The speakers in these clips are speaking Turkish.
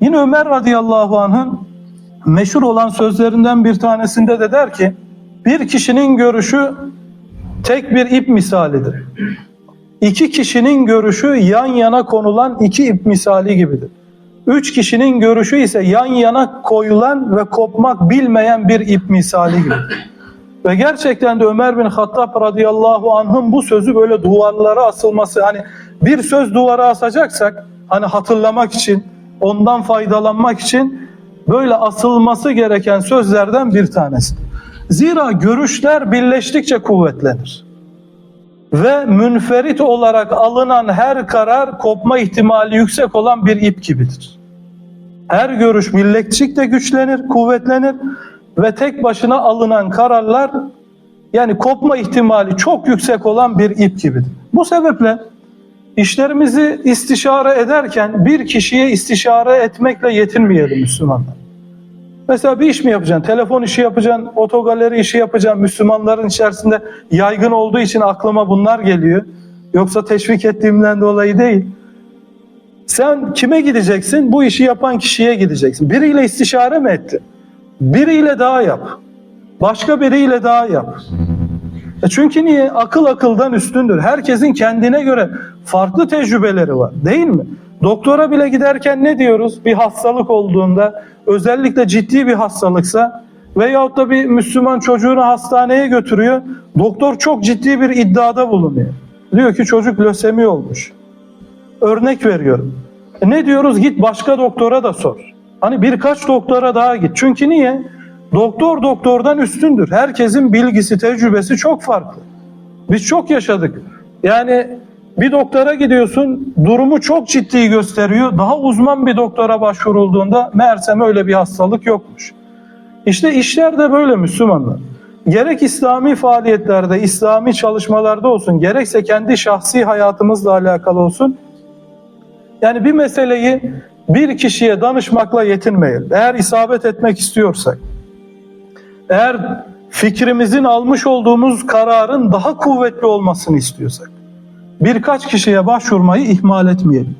Yine Ömer radıyallahu anh'ın meşhur olan sözlerinden bir tanesinde de der ki bir kişinin görüşü tek bir ip misalidir. İki kişinin görüşü yan yana konulan iki ip misali gibidir. Üç kişinin görüşü ise yan yana koyulan ve kopmak bilmeyen bir ip misali gibidir. Ve gerçekten de Ömer bin Hattab radıyallahu anh'ın bu sözü böyle duvarlara asılması hani bir söz duvara asacaksak hani hatırlamak için ondan faydalanmak için böyle asılması gereken sözlerden bir tanesi. Zira görüşler birleştikçe kuvvetlenir. Ve münferit olarak alınan her karar kopma ihtimali yüksek olan bir ip gibidir. Her görüş birleştikçe güçlenir, kuvvetlenir ve tek başına alınan kararlar yani kopma ihtimali çok yüksek olan bir ip gibidir. Bu sebeple işlerimizi istişare ederken bir kişiye istişare etmekle yetinmeyelim Müslümanlar. Mesela bir iş mi yapacaksın? Telefon işi yapacaksın, otogaleri işi yapacaksın. Müslümanların içerisinde yaygın olduğu için aklıma bunlar geliyor. Yoksa teşvik ettiğimden dolayı değil. Sen kime gideceksin? Bu işi yapan kişiye gideceksin. Biriyle istişare mi ettin? Biriyle daha yap. Başka biriyle daha yap. E çünkü niye? Akıl akıldan üstündür. Herkesin kendine göre farklı tecrübeleri var. Değil mi? Doktora bile giderken ne diyoruz? Bir hastalık olduğunda, özellikle ciddi bir hastalıksa veyahut da bir Müslüman çocuğunu hastaneye götürüyor. Doktor çok ciddi bir iddiada bulunuyor. Diyor ki çocuk lösemi olmuş. Örnek veriyorum. E ne diyoruz? Git başka doktora da sor. Hani birkaç doktora daha git. Çünkü niye? Doktor doktordan üstündür. Herkesin bilgisi, tecrübesi çok farklı. Biz çok yaşadık. Yani bir doktora gidiyorsun, durumu çok ciddi gösteriyor. Daha uzman bir doktora başvurulduğunda meğersem öyle bir hastalık yokmuş. İşte işler de böyle Müslümanlar. Gerek İslami faaliyetlerde, İslami çalışmalarda olsun, gerekse kendi şahsi hayatımızla alakalı olsun. Yani bir meseleyi bir kişiye danışmakla yetinmeyelim. Eğer isabet etmek istiyorsak, eğer fikrimizin almış olduğumuz kararın daha kuvvetli olmasını istiyorsak, birkaç kişiye başvurmayı ihmal etmeyelim.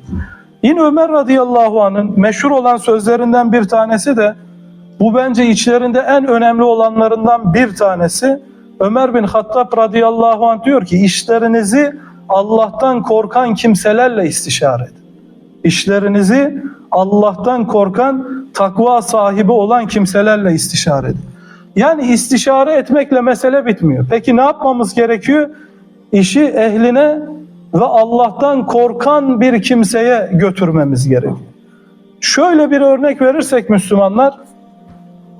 Yine Ömer radıyallahu anh'ın meşhur olan sözlerinden bir tanesi de bu bence içlerinde en önemli olanlarından bir tanesi. Ömer bin Hattab radıyallahu anh diyor ki işlerinizi Allah'tan korkan kimselerle istişare edin. İşlerinizi Allah'tan korkan, takva sahibi olan kimselerle istişare edin. Yani istişare etmekle mesele bitmiyor. Peki ne yapmamız gerekiyor? İşi ehline ve Allah'tan korkan bir kimseye götürmemiz gerekiyor. Şöyle bir örnek verirsek Müslümanlar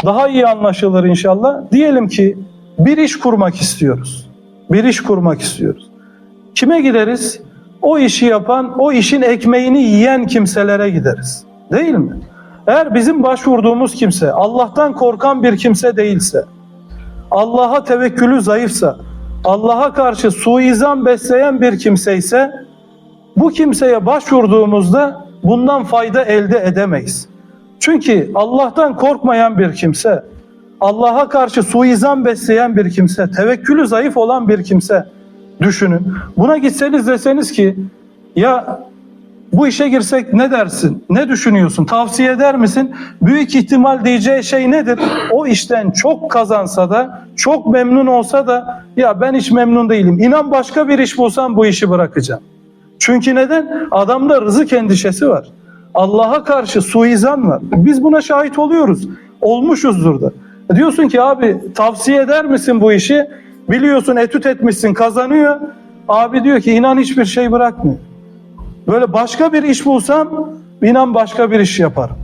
daha iyi anlaşılır inşallah. Diyelim ki bir iş kurmak istiyoruz. Bir iş kurmak istiyoruz. Kime gideriz? O işi yapan, o işin ekmeğini yiyen kimselere gideriz. Değil mi? Eğer bizim başvurduğumuz kimse Allah'tan korkan bir kimse değilse, Allah'a tevekkülü zayıfsa, Allah'a karşı suizan besleyen bir kimse ise bu kimseye başvurduğumuzda bundan fayda elde edemeyiz. Çünkü Allah'tan korkmayan bir kimse, Allah'a karşı suizan besleyen bir kimse, tevekkülü zayıf olan bir kimse düşünün. Buna gitseniz deseniz ki ya bu işe girsek ne dersin? Ne düşünüyorsun? Tavsiye eder misin? Büyük ihtimal diyeceği şey nedir? O işten çok kazansa da, çok memnun olsa da ya ben hiç memnun değilim. İnan başka bir iş bulsam bu işi bırakacağım. Çünkü neden? Adamda rızık endişesi var. Allah'a karşı suizan var. Biz buna şahit oluyoruz. Olmuşuzdur da. Diyorsun ki abi tavsiye eder misin bu işi? Biliyorsun etüt etmişsin kazanıyor. Abi diyor ki inan hiçbir şey bırakmıyor. Böyle başka bir iş bulsam inan başka bir iş yaparım.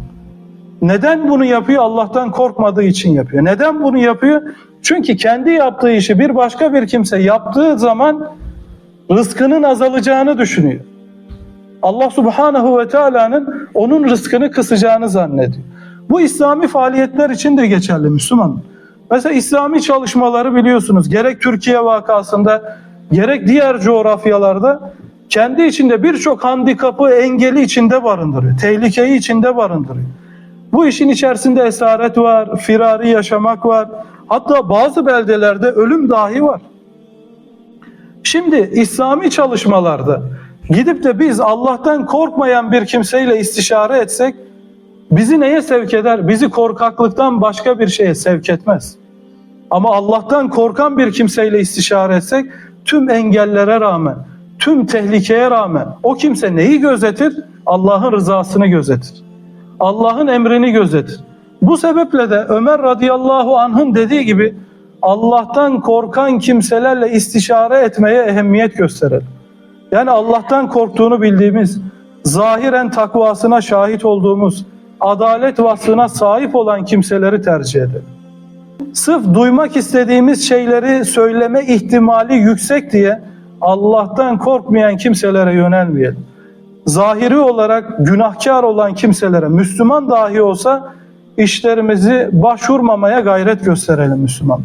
Neden bunu yapıyor? Allah'tan korkmadığı için yapıyor. Neden bunu yapıyor? Çünkü kendi yaptığı işi bir başka bir kimse yaptığı zaman rızkının azalacağını düşünüyor. Allah Subhanahu ve Teala'nın onun rızkını kısacağını zannediyor. Bu İslami faaliyetler için de geçerli Müslüman. Mesela İslami çalışmaları biliyorsunuz gerek Türkiye vakasında gerek diğer coğrafyalarda kendi içinde birçok handikapı, engeli içinde barındırıyor. Tehlikeyi içinde barındırıyor. Bu işin içerisinde esaret var, firari yaşamak var. Hatta bazı beldelerde ölüm dahi var. Şimdi İslami çalışmalarda gidip de biz Allah'tan korkmayan bir kimseyle istişare etsek bizi neye sevk eder? Bizi korkaklıktan başka bir şeye sevk etmez. Ama Allah'tan korkan bir kimseyle istişare etsek tüm engellere rağmen, tüm tehlikeye rağmen o kimse neyi gözetir? Allah'ın rızasını gözetir. Allah'ın emrini gözetir. Bu sebeple de Ömer radıyallahu anh'ın dediği gibi Allah'tan korkan kimselerle istişare etmeye ehemmiyet gösterelim. Yani Allah'tan korktuğunu bildiğimiz, zahiren takvasına şahit olduğumuz, adalet vasfına sahip olan kimseleri tercih edelim. Sırf duymak istediğimiz şeyleri söyleme ihtimali yüksek diye Allah'tan korkmayan kimselere yönelmeyelim. Zahiri olarak günahkar olan kimselere, Müslüman dahi olsa işlerimizi başvurmamaya gayret gösterelim Müslüman.